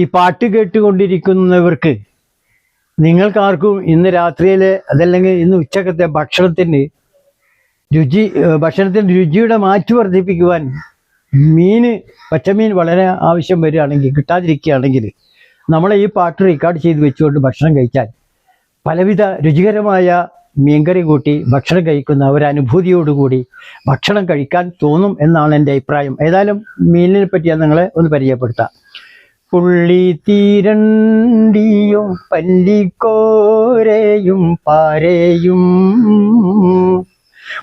ഈ പാട്ട് കേട്ടുകൊണ്ടിരിക്കുന്നവർക്ക് നിങ്ങൾക്കാർക്കും ഇന്ന് രാത്രിയിലെ അതല്ലെങ്കിൽ ഇന്ന് ഉച്ചക്കത്തെ ഭക്ഷണത്തിന് രുചി ഭക്ഷണത്തിന്റെ രുചിയുടെ മാറ്റി വർദ്ധിപ്പിക്കുവാൻ മീൻ പച്ചമീൻ വളരെ ആവശ്യം വരികയാണെങ്കിൽ കിട്ടാതിരിക്കുകയാണെങ്കിൽ നമ്മളെ ഈ പാട്ട് റെക്കോർഡ് ചെയ്ത് വെച്ചുകൊണ്ട് ഭക്ഷണം കഴിച്ചാൽ പലവിധ രുചികരമായ മീൻകറി കൂട്ടി ഭക്ഷണം കഴിക്കുന്ന ഒരു അനുഭൂതിയോടുകൂടി ഭക്ഷണം കഴിക്കാൻ തോന്നും എന്നാണ് എന്റെ അഭിപ്രായം. ഏതായാലും മീനിനെ പറ്റി ഞാൻ നിങ്ങളെ ഒന്ന് പരിചയപ്പെടുത്താം. പുള്ളി തീരണ്ടിയും പല്ലിക്കോരയും പാരയും.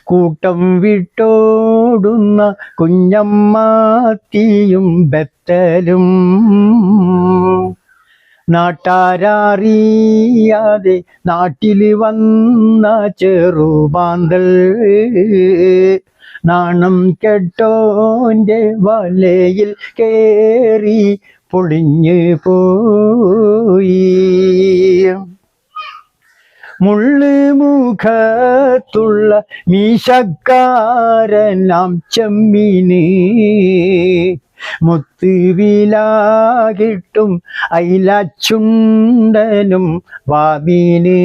കൂട്ടം വിട്ടോടുന്ന കുഞ്ഞമ്മാത്തിയും ബത്തലും. നാട്ടാരറിയാതെ നാട്ടിൽ വന്ന ചെറുപാന്തൽ നാണം കെട്ടോന്റെ വലയിൽ കേറി പൊളിഞ്ഞു പോയി. മുള്ളു മുഖത്തുള്ള മീശക്കാരനാം ചെമ്മീന്. മുത്തുവിലാകിട്ടും അയിലച്ചുണ്ടനും വാമീന്.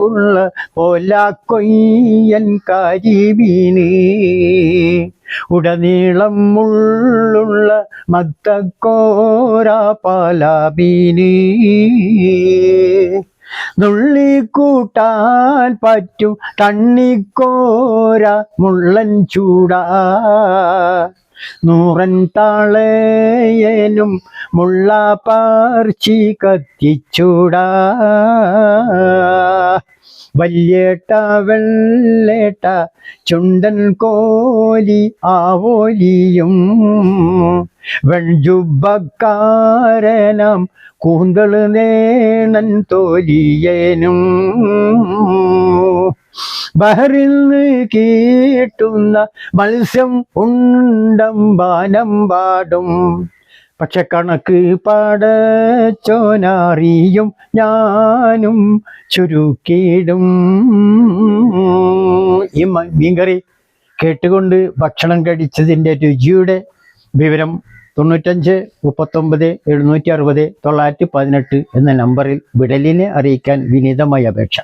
ഉള്ളം ഓല കൊയ്യൻ കരിമീന്. ഉടനീളം മുള്ളുള്ള മത്തക്കോര പാലാബീന്. നുള്ളിക്കൂട്ടാൻ പറ്റും തണ്ണിക്കോര മുള്ളൻ ചൂടാ. നൂറൻ താളേയനും മുള്ള പാർച്ചി കത്തിച്ചൂടാ. വല്യേട്ട വെള്ളേട്ട ചുണ്ടൻ കോലി ആവോലിയും. വെൺജുബക്കാരനാം കൂന്തൾ നേണൻ തോലിയേനും. ബഹറിൽ കേട്ടുന്ന മത്സ്യം ഉണ്ടമ്പാനം പാടും. പക്ഷെ കണക്ക് പടച്ചോനറിയും ഞാനും ചുരുക്കിയിടും. ഈ മീൻകറി കേട്ടുകൊണ്ട് ഭക്ഷണം കഴിച്ചതിന്റെ രുചിയുടെ വിവരം തൊണ്ണൂറ്റഞ്ച് മുപ്പത്തൊമ്പത് എഴുന്നൂറ്റി അറുപത് തൊള്ളായിരത്തി പതിനെട്ട് എന്ന നമ്പറിൽ വിടലിനെ അറിയിക്കാൻ വിനീതമായ അപേക്ഷ.